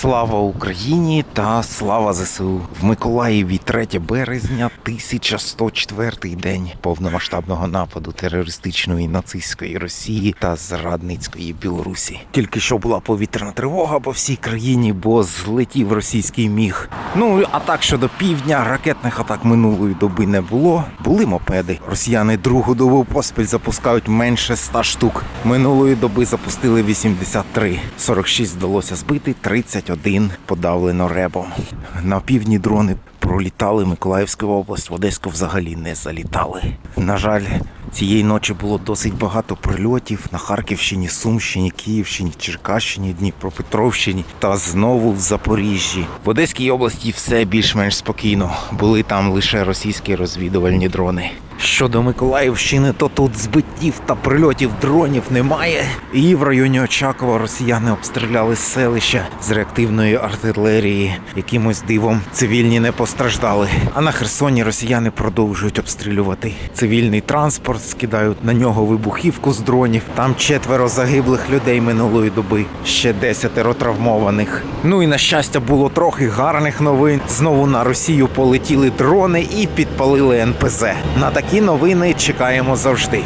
Слава Україні та слава ЗСУ в Миколаєві 3 березня 1104 день повномасштабного нападу терористичної нацистської Росії та зрадницької Білорусі. Тільки що була повітряна тривога по всій країні, бо злетів російський міг. Ну а так щодо півдня ракетних атак минулої доби не було. Були мопеди. Росіяни другу добу поспіль запускають менше 100 штук. Минулої доби запустили 83. 46 вдалося збити, 31 подавлено ребом. На півдні дрони пролітали Миколаївську область, в Одеську взагалі не залітали. На жаль, цієї ночі було досить багато прильотів на Харківщині, Сумщині, Київщині, Черкащині, Дніпропетровщині та знову в Запоріжжі. В Одеській області все більш-менш спокійно. Були там лише російські розвідувальні дрони. Щодо Миколаївщини, то тут збиттів та прильотів дронів немає. І в районі Очакова росіяни обстріляли селища з реактивної артилерії. Якимось дивом цивільні не постраждали. А на Херсоні росіяни продовжують обстрілювати цивільний транспорт, скидають на нього вибухівку з дронів. Там четверо загиблих людей минулої доби, ще десятеро травмованих. Ну і на щастя було трохи гарних новин. Знову на Росію полетіли дрони і підпалили НПЗ. На такі новини чекаємо завжди.